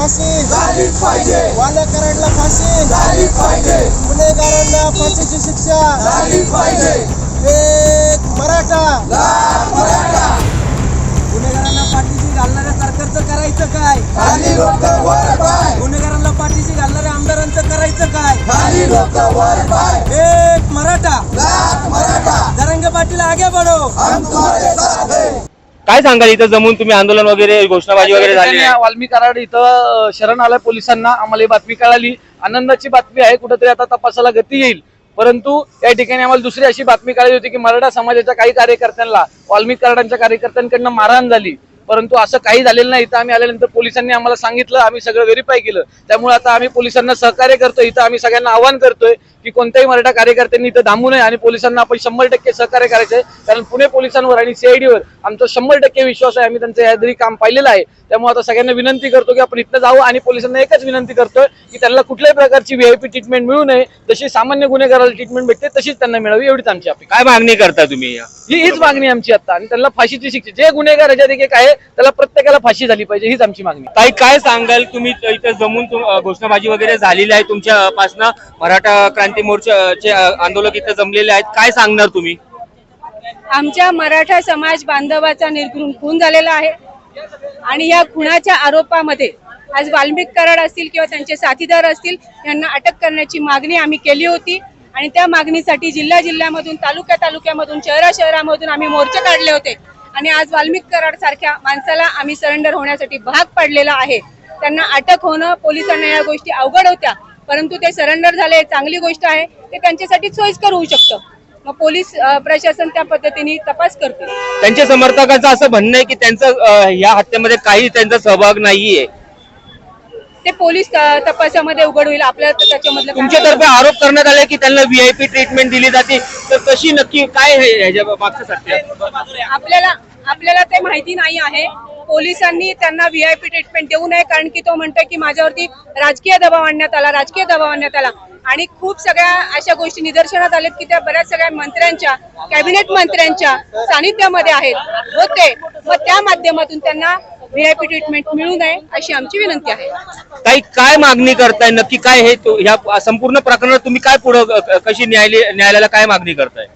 फाशी झालीच पाहिजे. वाल्या कराडला फाशी झालीच पाहिजे. गुन्हेगारांना फाशीची शिक्षा. झालीच पाहिजे. एक मराठा. मराठा. गुन्हेगारांना पाठीशी घालणाऱ्या सरकारचं करायचं काय? खाली लोक वर पाय. गुन्हेगारांना पाठीशी घालणाऱ्या आमदारांचं करायचं काय? खाली लोक वर पाय. एक मराठा. मराठा. जरंगे पाटील आगे बढो. हम तुम्हारे साथ हैं काय सांगाल इथं जमून तुम्ही आंदोलन वगैरे घोषणाबाजी वगैरे झाली त्याने वाल्मी कराड इथं शरण आलं पोलिसांना. आम्हाला ही बातमी कळाली. आनंदाची बातमी आहे कुठेतरी आता तपासाला गती येईल. परंतु या ठिकाणी आम्हाला दुसरी अशी बातमी कळाली होती की मराठा समाजाच्या काही कार्यकर्त्यांना वाल्मी कराडांच्या कार्यकर्त्यांकडनं मारहाण झाली. परंतु असं काही झालेलं नाही. इथं आम्ही आल्यानंतर पोलिसांनी आम्हाला सांगितलं आम्ही सगळं व्हेरीफाय केलं. त्यामुळे आता आम्ही पोलिसांना सहकार्य करतोय. इथं आम्ही सगळ्यांना आवाहन करतोय की कोणत्याही मराठा कार्यकर्त्यांनी इथं थांबू नये आणि पोलिसांना आपण शंभर टक्के सहकार्य करायचंय कारण पुणे पोलिसांवर आणि सीआयडीवर आमचा शंभर टक्के विश्वास आहे. आम्ही त्यांचं यादरी काम पाहिलेलं आहे. त्यामुळे आता सगळ्यांना विनंती करतो की आपण इथं जाऊ आणि पोलिसांना एकच विनंती करतोय की त्यांना कुठल्याही प्रकारची व्हीआयपी ट्रीटमेंट मिळू नये. जशी सामान्य गुन्हेगाराला ट्रीटमेंट भेटते तशीच त्यांना मिळावी. एवढीच आमची अपेक्षा काय मागणी करता तुम्ही ही हीच मागणी आमची आता. आणि त्यांना फाशीची शिक्षा जे गुन्हेगार याच्यात एक आहे त्याला प्रत्येकाला फाशी झाली पाहिजे हीच आमची मागणी. ताई काय सांगाल तुम्ही? इथं जमून घोषणाबाजी वगैरे झालेली आहे तुमच्या पासनं मराठा क्रांती मोर्चाचे आंदोलक इथं जमलेले आहेत. काय सांगणार तुम्ही? आमच्या मराठा समाज बांधवाचा निर्घृण खून झालेला आहे. आणि या खुनाच्या आरोपामध्ये आज वाल्मिक कराड असतील किंवा त्यांचे साथीदार असतील यांना अटक करण्याची मागणी आम्ही केली होती. आणि त्या मागणीसाठी जिल्हा जिल्ह्यामधून तालुक्या तालुक्यामधून शहरा शहरामधून आम्ही मोर्चे काढले होते. आणि आज वाल्मिक कराड सारख्या माणसाला आम्ही सरेंडर होण्यासाठी भाग पाडलेला आहे. त्यांना अटक होणं पोलिसांना या गोष्टी अवघड होत्या. परंतु ते सरेंडर झाले चांगली गोष्ट आहे. ते त्यांच्यासाठी सोयीस्कर होऊ शकतं. मग पोलीस प्रशासन त्या पद्धतीने तपास करते त्यांच्या समर्थकांचं असं म्हणणं आहे की त्यांचं या हत्येमध्ये काही त्यांचा सहभाग नाहीये. पोलीस तपासामध्ये उघड होईल आपल्याला त्याच्यामधलं तुमच्यातर्फे आरोप करण्यात आले की त्यांना व्हीआयपी ट्रीटमेंट दिली जाते. तर कशी नक्की काय ह्याच्या मागचं सत्य? आपल्याला आपल्याला ते माहिती नाही आहे. पोलिसांनी त्यांना व्हीआयपी ट्रीटमेंट देऊ नये कारण की तो म्हणतोय की माझ्यावरती राजकीय दबाव आणण्यात आला राजकीय दबाव आणण्यात आला. आणि खूप सगळ्या अशा गोष्टी निदर्शनात आल्यात की त्या बऱ्याच सगळ्या मंत्र्यांच्या कॅबिनेट मंत्र्यांच्या सानिध्यामध्ये आहेत. होते मग त्या माध्यमातून त्यांना व्हीआयपी ट्रीटमेंट मिळू नये अशी आमची विनंती आहे. काही काय मागणी करताय? नक्की काय हे तो- ह्या संपूर्ण प्रकरणात तुम्ही काय पुढे कशी न्यायालय न्यायालयाला काय मागणी करताय?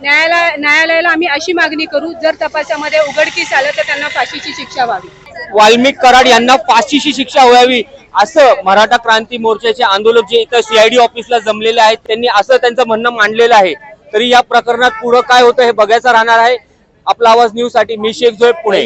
न्यायालय न्यायालयाला आम्ही अशी मागणी करू जर तपासामध्ये उघडकीस आलं तर त्यांना फाशीची शिक्षा व्हावी. वाल्मिक कराड यांना फाशीची शिक्षा व्हावी असं मराठा क्रांती मोर्चाचे आंदोलक जे इथं सीआयडी ऑफिसला जमलेले आहेत त्यांनी असं त्यांचं म्हणणं मांडलेलं आहे. तरी या प्रकरणात पुढं काय होतं हे बघायचं राहणार आहे. आपला आवाज न्यूजसाठी मी शेख झोय पुणे.